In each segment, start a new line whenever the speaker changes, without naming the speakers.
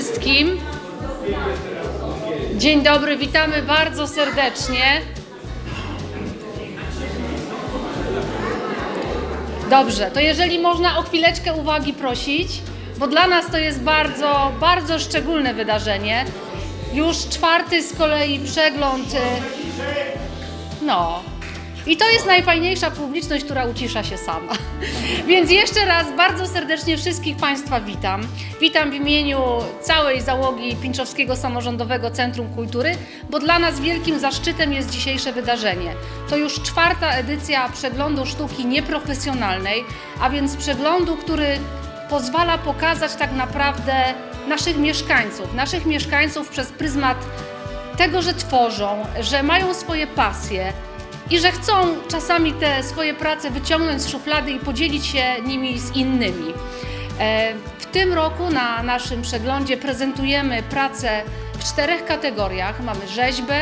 wszystkim. Dzień dobry, witamy bardzo serdecznie. Dobrze, to jeżeli można o chwileczkę uwagi prosić, bo dla nas to jest bardzo, bardzo szczególne wydarzenie. Już czwarty z kolei przegląd. y, No. I to jest najfajniejsza publiczność, która ucisza się sama. Więc jeszcze raz bardzo serdecznie wszystkich Państwa witam. Witam w imieniu całej załogi Pińczowskiego Samorządowego Centrum Kultury, bo dla nas wielkim zaszczytem jest dzisiejsze wydarzenie. To już czwarta edycja przeglądu sztuki nieprofesjonalnej, a więc przeglądu, który pozwala pokazać tak naprawdę naszych mieszkańców, naszych mieszkańców przez pryzmat tego, że tworzą, że mają swoje pasje i że chcą czasami te swoje prace wyciągnąć z szuflady i podzielić się nimi z innymi. E, W tym roku na naszym przeglądzie prezentujemy pracę w czterech kategoriach. Mamy rzeźbę,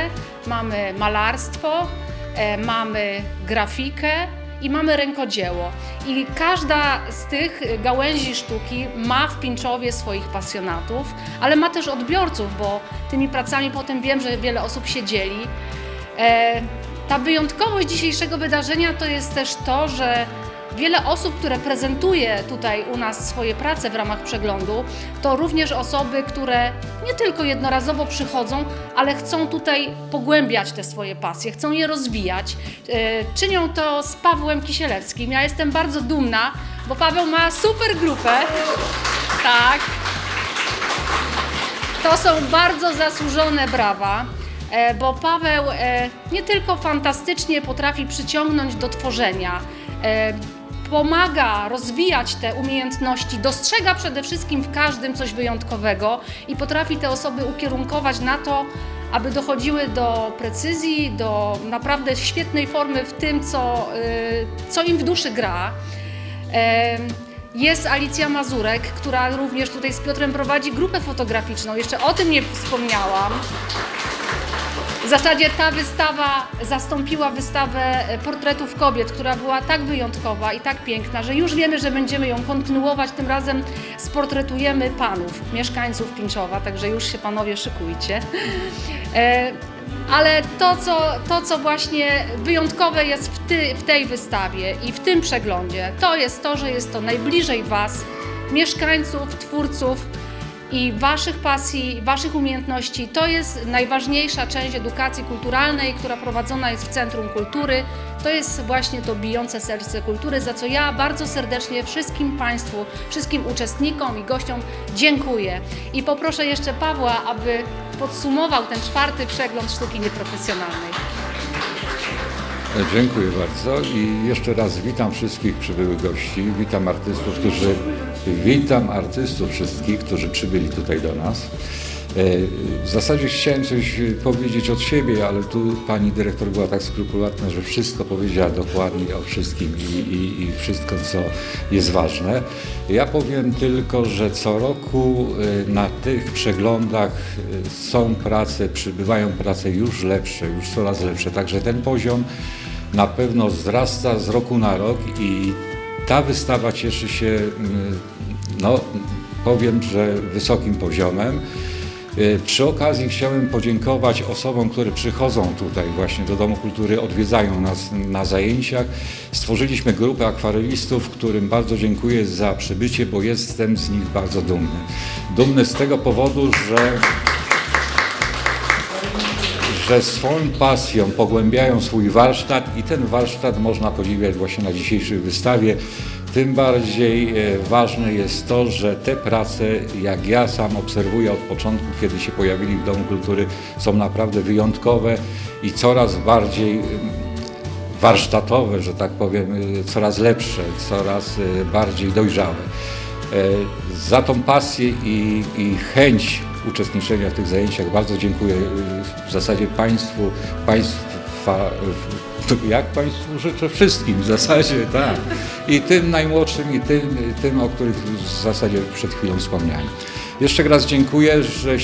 mamy malarstwo, e, mamy grafikę i mamy rękodzieło. I każda z tych gałęzi sztuki ma w Pińczowie swoich pasjonatów, ale ma też odbiorców, bo tymi pracami potem wiem, że wiele osób się dzieli. Ta wyjątkowość dzisiejszego wydarzenia to jest też to, że wiele osób, które prezentuje tutaj u nas swoje prace w ramach przeglądu, to również osoby, które nie tylko jednorazowo przychodzą, ale chcą tutaj pogłębiać te swoje pasje, chcą je rozwijać. E, Czynią to z Pawłem Kisielewskim. Ja jestem bardzo dumna, bo Paweł ma super grupę. Tak. To są bardzo zasłużone brawa, bo Paweł e, nie tylko fantastycznie potrafi przyciągnąć do tworzenia, e, pomaga rozwijać te umiejętności, dostrzega przede wszystkim w każdym coś wyjątkowego i potrafi te osoby ukierunkować na to, aby dochodziły do precyzji, do naprawdę świetnej formy w tym, co, co im w duszy gra. Jest Alicja Mazurek, która również tutaj z Piotrem prowadzi grupę fotograficzną. Jeszcze o tym nie wspomniałam. W zasadzie ta wystawa zastąpiła wystawę e, portretów kobiet, która była tak wyjątkowa i tak piękna, że już wiemy, że będziemy ją kontynuować. Tym razem sportretujemy panów, mieszkańców Pińczowa, także już się panowie szykujcie. E, Ale to co, to, co właśnie wyjątkowe jest w, ty, w tej wystawie i w tym przeglądzie, to jest to, że jest to najbliżej Was, mieszkańców, twórców i Waszych pasji, Waszych umiejętności. To jest najważniejsza część edukacji kulturalnej, która prowadzona jest w Centrum Kultury. To jest właśnie to bijące serce kultury, za co ja bardzo serdecznie wszystkim Państwu, wszystkim uczestnikom i gościom dziękuję. I poproszę jeszcze Pawła, aby podsumował ten czwarty przegląd sztuki nieprofesjonalnej.
E, Dziękuję bardzo i jeszcze raz witam wszystkich przybyłych gości, witam artystów, którzy witam artystów wszystkich, którzy przybyli tutaj do nas. E, W zasadzie chciałem coś powiedzieć od siebie, ale tu pani dyrektor była tak skrupulatna, że wszystko powiedziała dokładnie o wszystkim i, i, i wszystko, co jest ważne. Ja powiem tylko, że co roku e, na tych przeglądach e, są prace, przybywają prace już lepsze, już coraz lepsze, także ten poziom na pewno wzrasta z roku na rok i ta wystawa cieszy się, mm, no powiem, że wysokim poziomem. Y, Przy okazji chciałem podziękować osobom, które przychodzą tutaj właśnie do Domu Kultury, odwiedzają nas na zajęciach. Stworzyliśmy grupę akwarelistów, którym bardzo dziękuję za przybycie, bo jestem z nich bardzo dumny. Dumny z tego powodu, że że swoją pasją pogłębiają swój warsztat i ten warsztat można podziwiać właśnie na dzisiejszej wystawie. Tym bardziej e, ważne jest to, że te prace, jak ja sam obserwuję od początku, kiedy się pojawili w Domu Kultury, są naprawdę wyjątkowe i coraz bardziej warsztatowe, że tak powiem, y, coraz lepsze, coraz y, bardziej dojrzałe. E, Za tą pasję i, i chęć uczestniczenia w tych zajęciach bardzo dziękuję w zasadzie Państwu, Państwa, to jak Państwu życzę wszystkim w zasadzie, tak. I tym najmłodszym i tym, tym, o których w zasadzie przed chwilą wspomniałem. Jeszcze raz dziękuję, że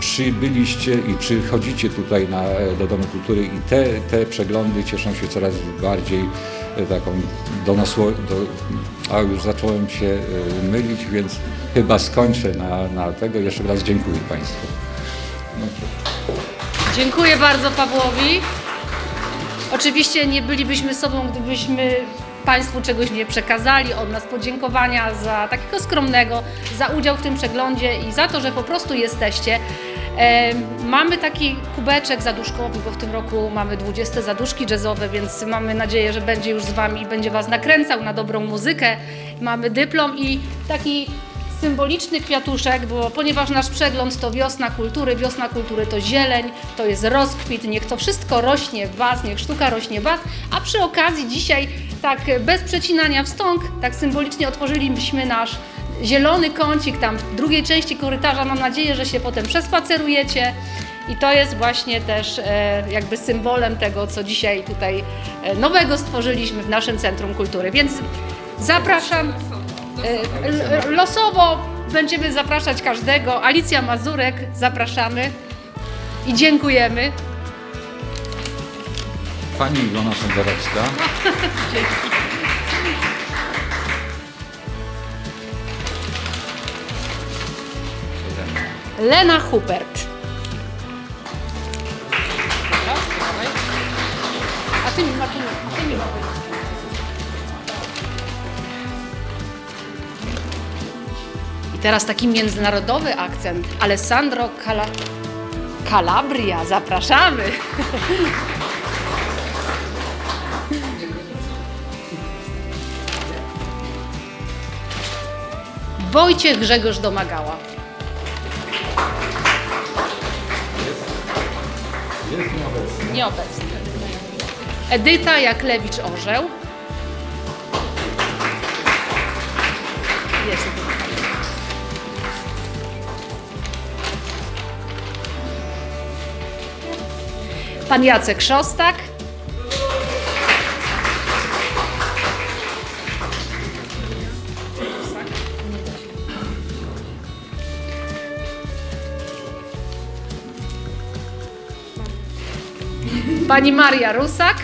przybyliście i przychodzicie tutaj na, do Domu Kultury i te, te przeglądy cieszą się coraz bardziej e, taką donosło, do, a już zacząłem się e, mylić, więc chyba skończę na, na tego. Jeszcze raz dziękuję Państwu.
Dziękuję bardzo Pawłowi. Oczywiście nie bylibyśmy sobą, gdybyśmy Państwu czegoś nie przekazali. Od nas podziękowania za takiego skromnego, za udział w tym przeglądzie i za to, że po prostu jesteście. E, mamy taki kubeczek zaduszkowy, bo w tym roku mamy 20 zaduszki jazzowe, więc mamy nadzieję, że będzie już z Wami i będzie Was nakręcał na dobrą muzykę. Mamy dyplom i taki symboliczny kwiatuszek, bo ponieważ nasz przegląd to wiosna kultury, wiosna kultury to zieleń, to jest rozkwit, niech to wszystko rośnie w Was, niech sztuka rośnie w Was, a przy okazji dzisiaj tak bez przecinania wstąg, tak symbolicznie otworzyliśmy nasz zielony kącik tam w drugiej części korytarza. Mam nadzieję, że się potem przespacerujecie. I to jest właśnie też e, jakby symbolem tego, co dzisiaj tutaj e, nowego stworzyliśmy w naszym Centrum Kultury. Więc zapraszam. L- Losowo będziemy zapraszać każdego. Alicja Mazurek, zapraszamy i dziękujemy.
Pani Ilona Sądorowska.
Lena Hubert. A ty mi, a ty mi, a ty mi I teraz taki międzynarodowy akcent. Alessandro Cala... Calabria, zapraszamy. Wojciech Grzegorz Domagała. Nieobecny. Edyta Jaklewicz-Orzeł. Pan Jacek Szostak. Pani Maria Rusak.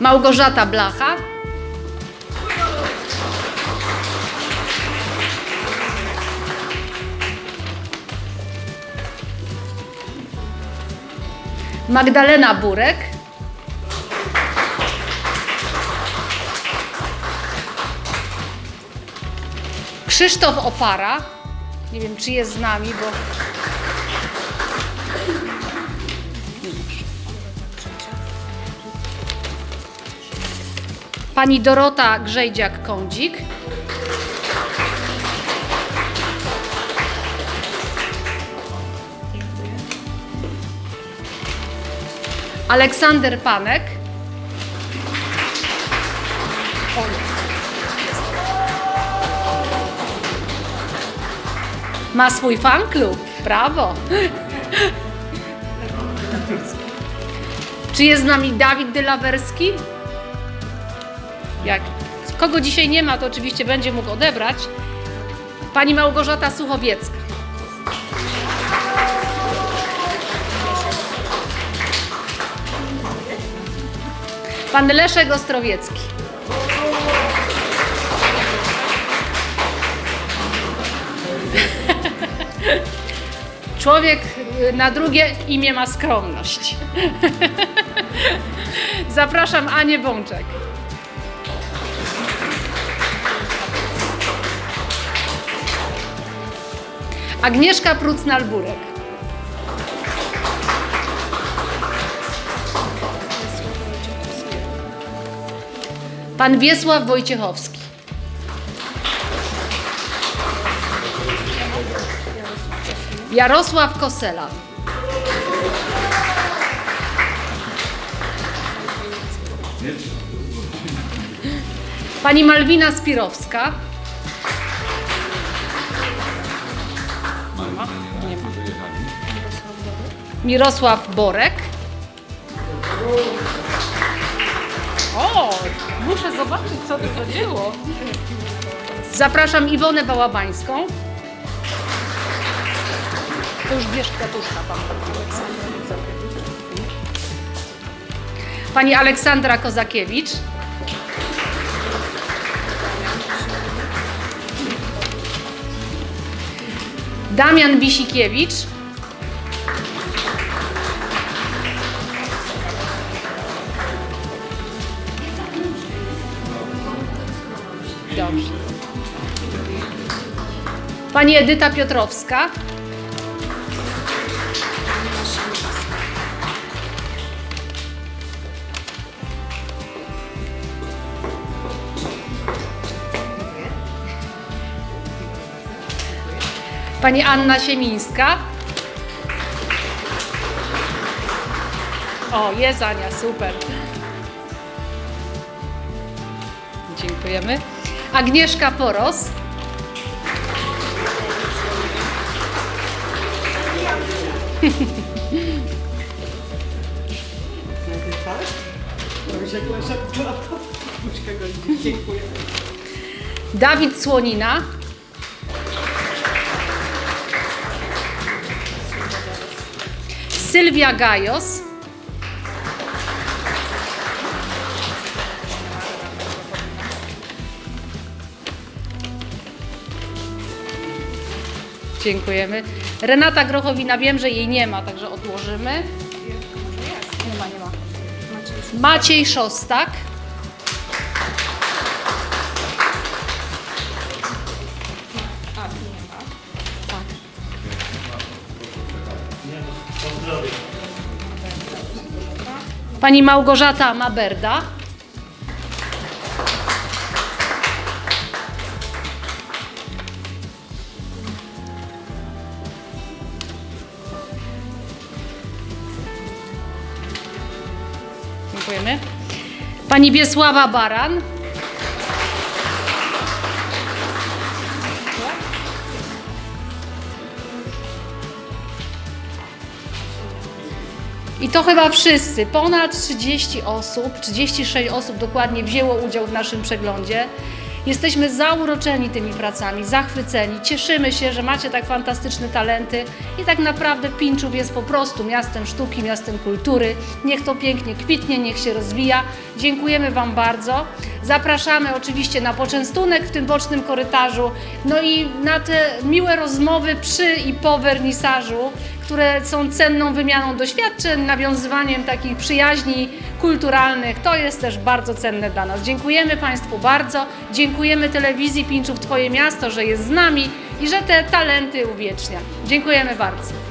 Małgorzata Blacha. Magdalena Burek. Krzysztof Opara. Nie wiem, czy jest z nami, bo. Pani Dorota Grzejdziak-Kądzik. Aleksander Panek. Ma swój fan klub. Brawo. Czy jest z nami Dawid Dylawerski? Jak kogo dzisiaj nie ma, to oczywiście będzie mógł odebrać. Pani Małgorzata Suchowiecka. Pan Leszek Ostrowiecki. Człowiek y, na drugie imię ma skromność. Zapraszam Anię Bączek. Agnieszka Prucnal-Burek. Pan Wiesław Wojciechowski. Jarosław Kosela. Pani Malwina Spirowska. Mirosław Borek. Co to chodziło. Zapraszam Iwonę Bałabańską. To już bierz kwiatuszka pan. Pani Aleksandra Kozakiewicz. Damian Bisikiewicz. Pani Edyta Piotrowska. Pani Anna Siemińska. O, jest Ania, super. Dziękujemy. Agnieszka Poros. Dawid Słonina. Sylwia Gajos. Dziękujemy. Renata Grochowina, wiem, że jej nie ma, także odłożymy. Nie ma, nie ma. Maciej Szostak. Pani Małgorzata Maberda. Pani Biesława Baran. I to chyba wszyscy, ponad 30 osób, 36 osób dokładnie wzięło udział w naszym przeglądzie. Jesteśmy zauroczeni tymi pracami, zachwyceni. Cieszymy się, że macie tak fantastyczne talenty i tak naprawdę Pinczów jest po prostu miastem sztuki, miastem kultury. Niech to pięknie kwitnie, niech się rozwija. Dziękujemy Wam bardzo. Zapraszamy oczywiście na poczęstunek w tym bocznym korytarzu, no i na te miłe rozmowy przy i po wernisażu które są cenną wymianą doświadczeń, nawiązywaniem takich przyjaźni kulturalnych. To jest też bardzo cenne dla nas. Dziękujemy Państwu bardzo. Dziękujemy telewizji Pinczów Twoje Miasto, że jest z nami i że te talenty uwiecznia. Dziękujemy bardzo.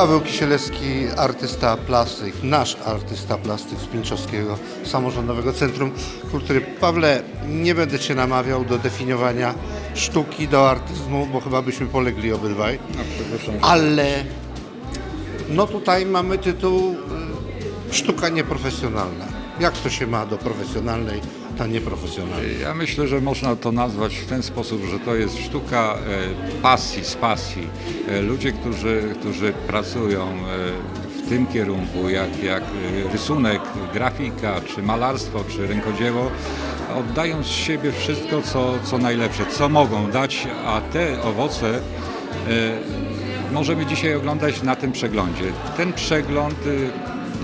Paweł Kisielewski, artysta plastyk, nasz artysta plastyk z Pińczowskiego Samorządowego Centrum Kultury. Pawle, nie będę Cię namawiał do definiowania sztuki, do artyzmu, bo chyba byśmy polegli obydwaj. Ale no tutaj mamy tytuł y, sztuka nieprofesjonalna. Jak to się ma do profesjonalnej, ta nieprofesjonalnej?
Ja myślę, że można to nazwać w ten sposób, że to jest sztuka e, pasji, z pasji. E, Ludzie, którzy, którzy pracują e, w tym kierunku, jak, jak rysunek, grafika, czy malarstwo, czy rękodzieło, oddają z siebie wszystko, co, co najlepsze, co mogą dać, a te owoce możemy dzisiaj oglądać na tym przeglądzie. Ten przegląd y,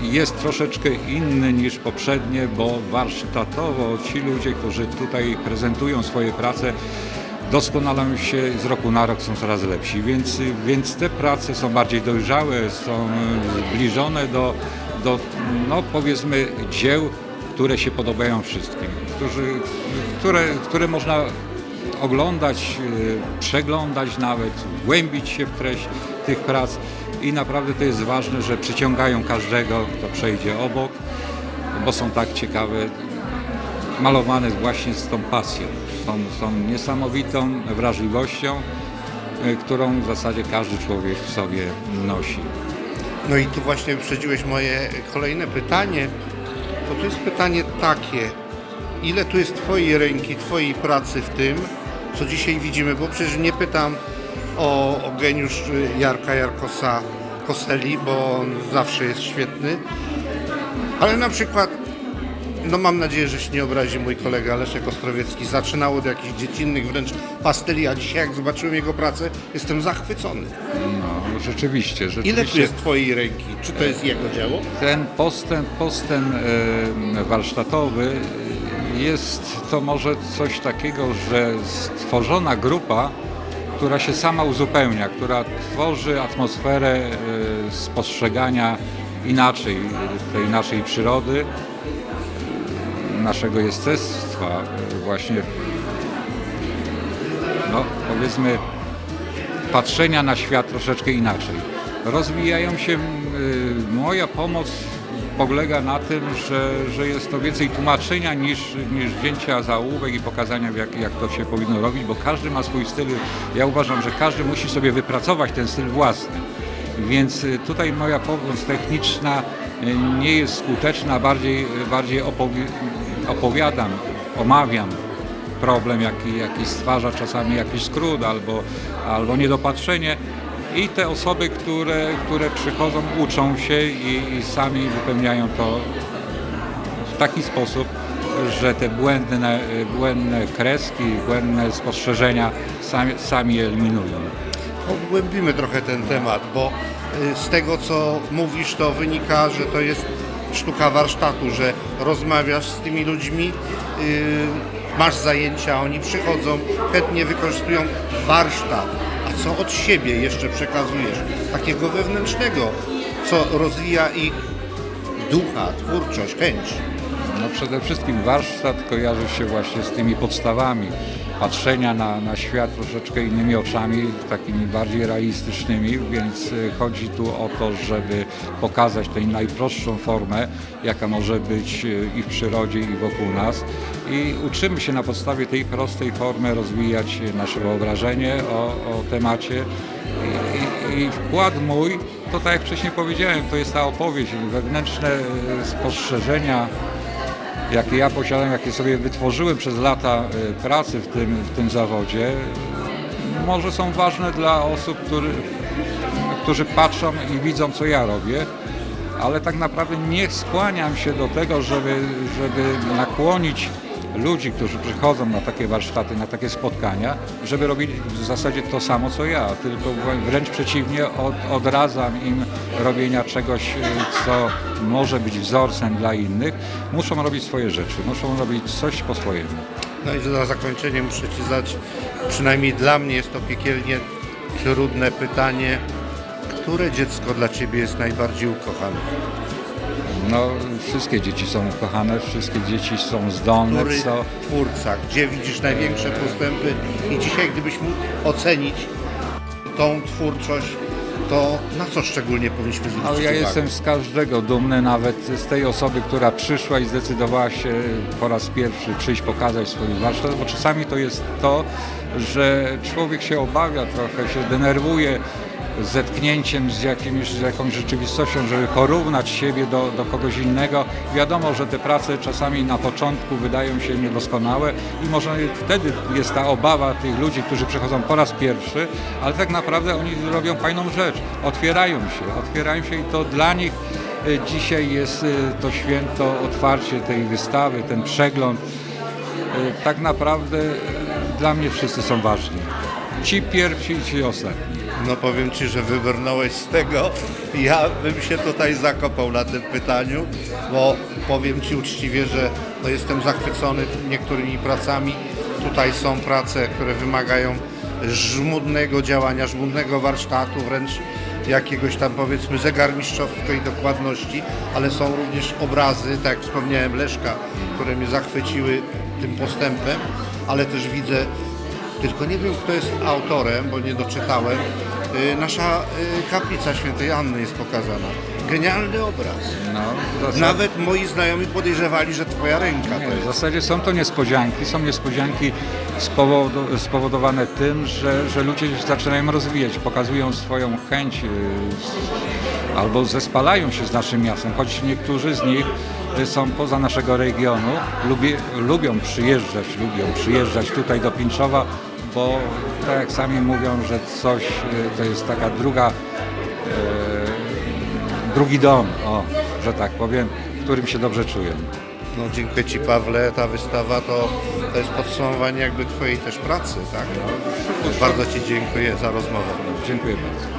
jest troszeczkę inny niż poprzednie, bo warsztatowo ci ludzie, którzy tutaj prezentują swoje prace, doskonalą się z roku na rok, są coraz lepsi, więc, więc te prace są bardziej dojrzałe, są zbliżone do, do no powiedzmy dzieł, które się podobają wszystkim, którzy, które, które można oglądać, y, przeglądać nawet, głębić się w treść tych prac i naprawdę to jest ważne, że przyciągają każdego, kto przejdzie obok, bo są tak ciekawe, malowane właśnie z tą pasją, z tą, z tą niesamowitą wrażliwością, y, którą w zasadzie każdy człowiek w sobie nosi.
No i tu właśnie wyprzedziłeś moje kolejne pytanie, bo to jest pytanie takie, ile tu jest Twojej ręki, Twojej pracy w tym, co dzisiaj widzimy, bo przecież nie pytam o, o geniusz Jarka Jarkosa Koseli, bo on zawsze jest świetny, ale na przykład, no mam nadzieję, że się nie obrazi mój kolega Leszek Ostrowiecki, zaczynał od jakichś dziecinnych wręcz pasteli, a dzisiaj jak zobaczyłem jego pracę, jestem zachwycony.
No, rzeczywiście, rzeczywiście.
Ile tu jest Twojej ręki? Czy to jest jego dzieło?
Ten postęp, postęp warsztatowy jest to może coś takiego, że stworzona grupa, która się sama uzupełnia, która tworzy atmosferę e, spostrzegania inaczej e, tej naszej przyrody, e, naszego jestestwa, e, właśnie no, powiedzmy patrzenia na świat troszeczkę inaczej. Rozwijają się, y, moja pomoc polega na tym, że, że jest to więcej tłumaczenia niż, niż wzięcia za ołówek i pokazania jak, jak to się powinno robić, bo każdy ma swój styl. Ja uważam, że każdy musi sobie wypracować ten styl własny. Więc y, tutaj moja pomoc techniczna y, nie jest skuteczna, bardziej, bardziej opowi opowiadam, omawiam problem, jaki, jaki stwarza czasami jakiś skrót albo, albo niedopatrzenie. I te osoby, które, które przychodzą, uczą się i, i sami wypełniają to w taki sposób, że te błędne, błędne kreski, błędne spostrzeżenia sami, sami eliminują.
Pogłębimy trochę ten temat, bo y, z tego co mówisz, to wynika, że to jest sztuka warsztatu, że rozmawiasz z tymi ludźmi, y, masz zajęcia, oni przychodzą, chętnie wykorzystują warsztat. Co od siebie jeszcze przekazujesz? Takiego wewnętrznego, co rozwija ich ducha, twórczość, chęć.
No przede wszystkim warsztat kojarzy się właśnie z tymi podstawami patrzenia na, na świat troszeczkę innymi oczami, takimi bardziej realistycznymi, więc y, chodzi tu o to, żeby pokazać tę najprostszą formę, jaka może być y, i w przyrodzie, i wokół nas. I uczymy się na podstawie tej prostej formy rozwijać nasze wyobrażenie o, o temacie. I, i, I wkład mój, to tak jak wcześniej powiedziałem, to jest ta opowieść, wewnętrzne y, spostrzeżenia, jakie ja posiadam, jakie sobie wytworzyłem przez lata y, pracy w tym, w tym zawodzie, może są ważne dla osób, który, którzy patrzą i widzą, co ja robię, ale tak naprawdę nie skłaniam się do tego, żeby, żeby nakłonić ludzi, którzy przychodzą na takie warsztaty, na takie spotkania, żeby robili w zasadzie to samo, co ja, tylko wręcz przeciwnie, od, odradzam im robienia czegoś, y, co może być wzorcem dla innych. Muszą robić swoje rzeczy, muszą robić coś po swojemu.
No i na zakończenie muszę Ci zadać, przynajmniej dla mnie jest to piekielnie trudne pytanie. Które dziecko dla Ciebie jest najbardziej ukochane?
No, wszystkie dzieci są ukochane, wszystkie dzieci są zdolne,
Który
co...
twórca? Gdzie widzisz największe postępy? I dzisiaj gdybyś mógł ocenić tą twórczość to na co szczególnie powinniśmy zwrócić
Ale ja
uwagę?
jestem z każdego dumny, nawet z tej osoby, która przyszła i zdecydowała się po raz pierwszy przyjść pokazać swój warsztat, bo czasami to jest to, że człowiek się obawia trochę, się denerwuje zetknięciem z, jakimś, z jakąś rzeczywistością, żeby porównać siebie do, do kogoś innego. Wiadomo, że te prace czasami na początku wydają się niedoskonałe i może wtedy jest ta obawa tych ludzi, którzy przychodzą po raz pierwszy, ale tak naprawdę oni robią fajną rzecz. Otwierają się, otwierają się i to dla nich y, dzisiaj jest y, to święto, otwarcie tej wystawy, ten przegląd. Y, Tak naprawdę dla mnie wszyscy są ważni. Ci pierwsi i ci ostatni.
No powiem Ci, że wybrnąłeś z tego. Ja bym się tutaj zakopał na tym pytaniu, bo powiem Ci uczciwie, że no jestem zachwycony niektórymi pracami. Tutaj są prace, które wymagają żmudnego działania, żmudnego warsztatu, wręcz jakiegoś tam powiedzmy zegarmistrzowskiej dokładności, ale są również obrazy, tak jak wspomniałem Leszka, które mnie zachwyciły tym postępem, ale też widzę tylko nie wiem, kto jest autorem, bo nie doczytałem. Y, Nasza y, kaplica świętej Anny jest pokazana. Genialny obraz.
No, zasadzie-
Nawet moi znajomi podejrzewali, że twoja ręka to
Nie, w zasadzie są to niespodzianki. Są niespodzianki spowodowane tym, że, że ludzie zaczynają rozwijać, pokazują swoją chęć y, albo zespalają się z naszym miastem, choć niektórzy z nich są poza naszego regionu, lubię, lubią przyjeżdżać, lubią przyjeżdżać tutaj do Pińczowa, bo tak jak sami mówią, że coś y, to jest taka druga drugi dom, o, że tak powiem, w którym się dobrze czuję.
No, dziękuję Ci Pawle, ta wystawa to, to jest podsumowanie jakby Twojej też pracy, tak? Bardzo Ci dziękuję za rozmowę.
Dziękuję bardzo.